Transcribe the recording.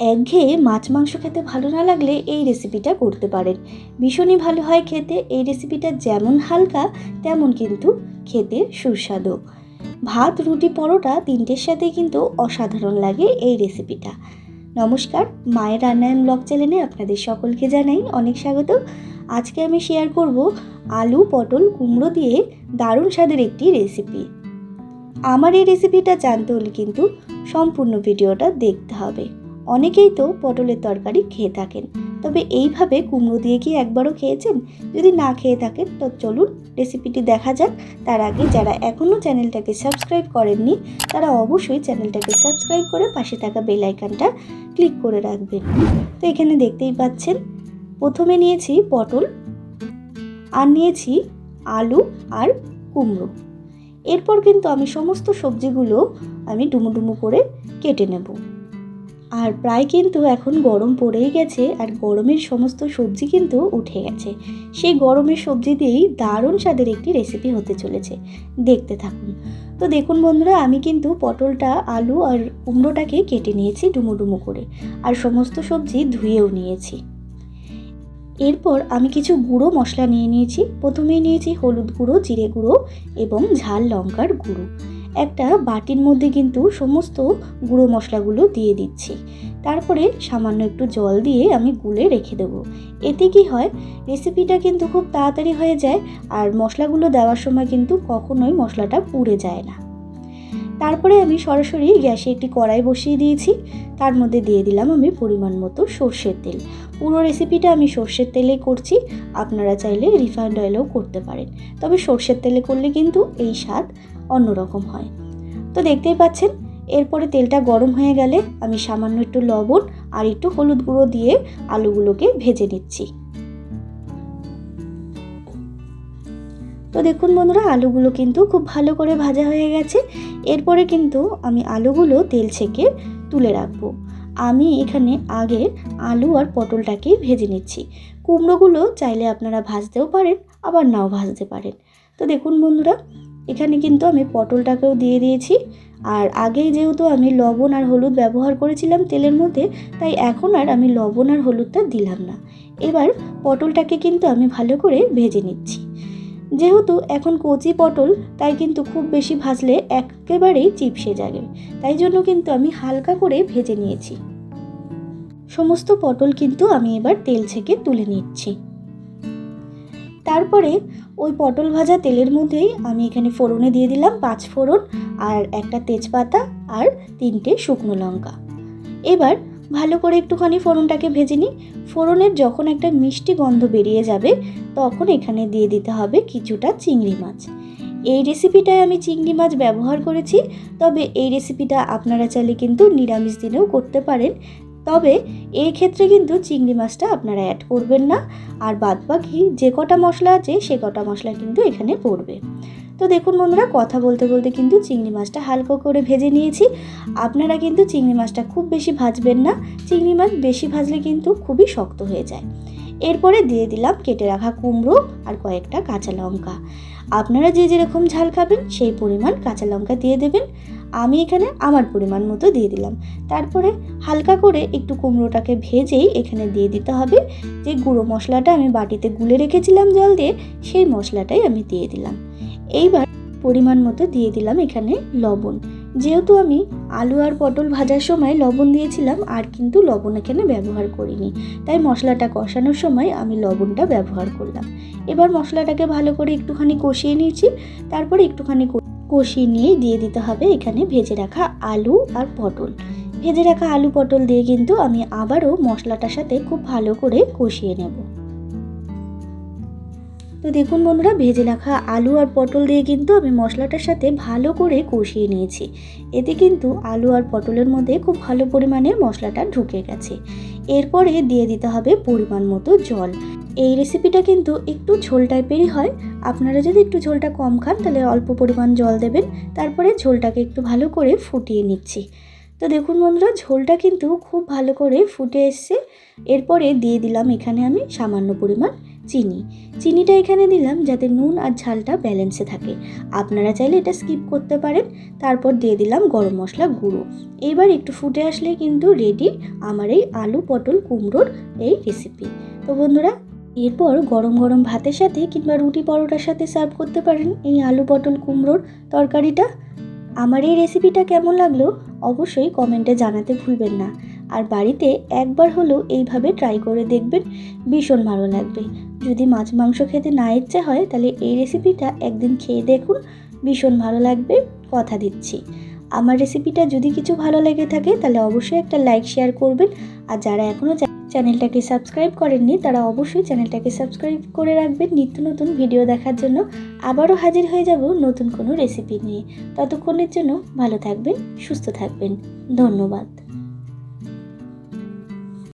একঘেয়ে মাছ মাংস খেতে ভালো না লাগলে এই রেসিপিটা করতে পারেন। ভীষণই ভালো হয় খেতে, এই রেসিপিটা যেমন হালকা, তেমন কিন্তু খেতে সুস্বাদু। ভাত, রুটি, পরোটা তিনটের সাথে কিন্তু অসাধারণ লাগে এই রেসিপিটা নমস্কার, মায়ের রান্নায়ন ব্লগ চ্যানেলে আপনাদের সকলকে জানাই অনেক স্বাগত। আজকে আমি শেয়ার করব আলু, পটল, কুমড়ো দিয়ে দারুণ স্বাদের একটি রেসিপি আমার এই রেসিপিটা জানতে হলে কিন্তু সম্পূর্ণ ভিডিওটা দেখতে হবে। অনেকেই তো পটলের তরকারি খেয়ে থাকেন। তবে এইভাবে কুমড়ো দিয়ে কি একবারও খেয়েছেন? যদি না খেয়ে থাকেন, তো চলুন রেসিপিটি দেখা যাক। তার আগে যারা এখনও চ্যানেলটাকে সাবস্ক্রাইব করেননি, তারা অবশ্যই চ্যানেলটাকে সাবস্ক্রাইব করে পাশে থাকা বেল আইকনটা ক্লিক করে রাখবেন। তো এখানে দেখতেই পাচ্ছেন, প্রথমে নিয়েছি পটল, আর নিয়েছি আলু আর কুমড়ো। এরপর কিন্তু আমি সমস্ত সবজিগুলো আমি ডুমো ডুমো করে কেটে নেব। আর প্রায় কিন্তু এখন গরম পড়েই গেছে আর গরমের সমস্ত সবজি কিন্তু উঠে গেছে। সেই গরমের সবজি দিয়েই দারুণ স্বাদের একটি রেসিপি হতে চলেছে। দেখতে থাকুন। তো দেখুন বন্ধুরা, আমি কিন্তু পটলটা, আলু আর কুমড়োটাকে কেটে নিয়েছি ডুমো ডুমো করে আর সমস্ত সবজি ধুয়েও নিয়েছি। এরপর আমি কিছু গুঁড়ো মশলা নিয়ে নিয়েছি। প্রথমেই নিয়েছি হলুদ গুঁড়ো, জিরে গুঁড়ো এবং ঝাল লঙ্কার গুঁড়ো। একটা বাটির মধ্যে কিন্তু সমস্ত গুঁড়ো মশলাগুলো দিয়ে দিচ্ছি। তারপরে সামান্য একটু জল দিয়ে আমি গুলে রেখে দেবো। এতে কি হয় রেসিপিটা কিন্তু খুব তাড়াতাড়ি হয়ে যায় আর মশলাগুলো দেওয়ার সময় কিন্তু কখনোই মশলাটা পুড়ে যায় না। তারপরে আমি সরাসরি গ্যাসে একটি কড়াই বসিয়ে দিয়েছি। তার মধ্যে দিয়ে দিলাম আমি পরিমাণ মতো সর্ষের তেল। পুরো রেসিপিটা আমি সর্ষের তেলেই করছি। আপনারা চাইলে রিফাইন্ড অয়েলেও করতে পারেন। তবে সর্ষের তেলে করলে কিন্তু এই স্বাদ অন্যরকম হয়। তো দেখতেই পাচ্ছেন, এরপরে তেলটা গরম হয়ে গেলে আমি সামান্য একটু লবণ আর একটু হলুদ গুঁড়ো দিয়ে আলুগুলোকে ভেজে নিচ্ছি। তো দেখুন বন্ধুরা, আলুগুলো কিন্তু খুব ভালো করে ভাজা হয়ে গেছে। এরপরে কিন্তু আমি আলুগুলো তেল ছেঁকে তুলে রাখব। আমি এখানে আগে আলু আর পটলটাকে ভেজে নিচ্ছি। কুমড়োগুলো চাইলে আপনারা ভাজতেও পারেন, আবার নাও ভাজতে পারেন। তো দেখুন বন্ধুরা এখানে কিন্তু আমি পটলটাকেও দিয়ে দিয়েছি। আর আগেই যেহেতু আমি লবণ আর হলুদ ব্যবহার করেছিলাম তেলের মধ্যে, তাই এখন আর আমি লবণ আর হলুদটা দিলাম না। এবার পটলটাকে কিন্তু আমি ভালো করে ভেজে নিচ্ছি। যেহেতু এখন কচি পটল, তাই কিন্তু খুব বেশি ভাজলে একেবারেই চিপসে যাবে। তাই জন্য কিন্তু আমি হালকা করে ভেজে নিয়েছি। সমস্ত পটল কিন্তু আমি এবার তেল ছেঁকে তুলে নিচ্ছি। তারপরে ওই পটল ভাজা তেলের মধ্যেই আমি এখানে ফোড়নে দিয়ে দিলাম পাঁচ ফোড়ন আর একটা তেজপাতা আর তিনটে শুকনো লঙ্কা। এবার ভালো করে একটুখানি ফোড়নটাকে ভেজে নিই। ফোড়নের যখন একটা মিষ্টি গন্ধ বেরিয়ে যাবে, তখন এখানে দিয়ে দিতে হবে কিছুটা চিংড়ি মাছ। এই রেসিপিটায় আমি চিংড়ি মাছ ব্যবহার করেছি, তবে এই রেসিপিটা আপনারা চাইলে কিন্তু নিরামিষ দিনেও করতে পারেন। তবে এই ক্ষেত্রে কিন্তু চিংড়ি মাছটা আপনারা অ্যাড করবেন না। আর বাদ বাকি যে কটা মশলা আছে, সে কটা মশলা কিন্তু এখানে পড়বে। তো দেখুন বন্ধুরা, কথা বলতে বলতে কিন্তু চিংড়ি মাছটা হালকা করে ভেজে নিয়েছি। আপনারা কিন্তু চিংড়ি মাছটা খুব বেশি ভাজবেন না। চিংড়ি মাছ বেশি ভাজলে কিন্তু খুবই শক্ত হয়ে যায়। এরপরে দিয়ে দিলাম কেটে রাখা কুমড়ো আর কয়েকটা কাঁচা লঙ্কা। আপনারা যে যেরকম ঝাল খাবেন, সেই পরিমাণ কাঁচা লঙ্কা দিয়ে দেবেন। আমি এখানে আমার পরিমাণ মতো দিয়ে দিলাম। তারপরে হালকা করে একটু কুমড়োটাকে ভেজেই এখানে দিয়ে দিতে হবে। যে গুঁড়ো মশলাটা আমি বাটিতে গুলে রেখেছিলাম জল দিয়ে, সেই মশলাটাই আমি দিয়ে দিলাম। এইবার পরিমাণ মতো দিয়ে দিলাম এখানে লবণ। যেহেতু আমি আলু আর পটল ভাজার সময় লবণ দিয়েছিলাম, আর কিন্তু লবণ এখানে ব্যবহার করিনি। তাই মশলাটা কষানোর সময় আমি লবণটা ব্যবহার করলাম। এবার মশলাটাকে ভালো করে একটুখানি কষিয়ে নিয়েছি। তারপরে একটুখানি কষিয়ে নিয়ে দিয়ে দিতে হবে এখানে ভেজে রাখা আলু আর পটল। ভেজে রাখা আলু পটল দিয়ে কিন্তু আমি আবারও মশলাটার সাথে খুব ভালো করে কষিয়ে নেব। তো দেখুন বন্ধুরা, ভেজে রাখা আলু আর পটল দিয়ে কিন্তু আমি মশলাটার সাথে ভালো করে কষিয়ে নিয়েছি। এতে কিন্তু আলু আর পটলের মধ্যে খুব ভালো পরিমাণে মশলাটা ঢুকে গেছে। এরপরে দিয়ে দিতে হবে পরিমাণ মতো জল। এই রেসিপিটা কিন্তু একটু ঝোল টাইপেরই হয় আপনারা যদি একটু ঝোলটা কম খান, তাহলে অল্প পরিমাণ জল দেবেন। তারপরে ঝোলটাকে একটু ভালো করে ফুটিয়ে নিচ্ছি। তো দেখুন বন্ধুরা, ঝোলটা কিন্তু খুব ভালো করে ফুটে এসছে। এরপরে দিয়ে দিলাম এখানে আমি সামান্য পরিমাণ চিনি। চিনিটা এখানে দিলাম যাতে নুন আর ঝালটা ব্যালেন্সে থাকে। আপনারা চাইলে এটা স্কিপ করতে পারেন। তারপর দিয়ে দিলাম গরম মশলা গুঁড়ো। এবার একটু ফুটে আসলে কিন্তু রেডি আমার এই আলু পটল কুমড়োর এই রেসিপি তো বন্ধুরা এরপর গরম গরম ভাতের সাথে কিংবা রুটি পরোটার সাথে সার্ভ করতে পারেন এই আলু পটল কুমড়োর তরকারিটা। আমার এই রেসিপিটা কেমন লাগল অবশ্যই কমেন্টে জানাতে ভুলবেন না। আর বাড়িতে একবার হলেও এইভাবে ট্রাই করে দেখবেন, ভীষণ ভালো লাগবে। যদি মাছ মাংস খেতে না ইচ্ছে হয়, তাহলে এই রেসিপিটা একদিন খেয়ে দেখুন, ভীষণ ভালো লাগবে, কথা দিচ্ছি। আমার রেসিপিটা যদি কিছু ভালো লেগে থাকে, তাহলে অবশ্যই একটা লাইক শেয়ার করবেন। আর যারা এখনও চ্যানেলটাকে সাবস্ক্রাইব করেননি, তারা অবশ্যই চ্যানেলটাকে সাবস্ক্রাইব করে রাখবেন। নিত্য নতুন ভিডিও দেখার জন্য আবারও হাজির হয়ে যাব নতুন কোনো রেসিপি নিয়ে। ততক্ষণের জন্য ভালো থাকবেন, সুস্থ থাকবেন। ধন্যবাদ।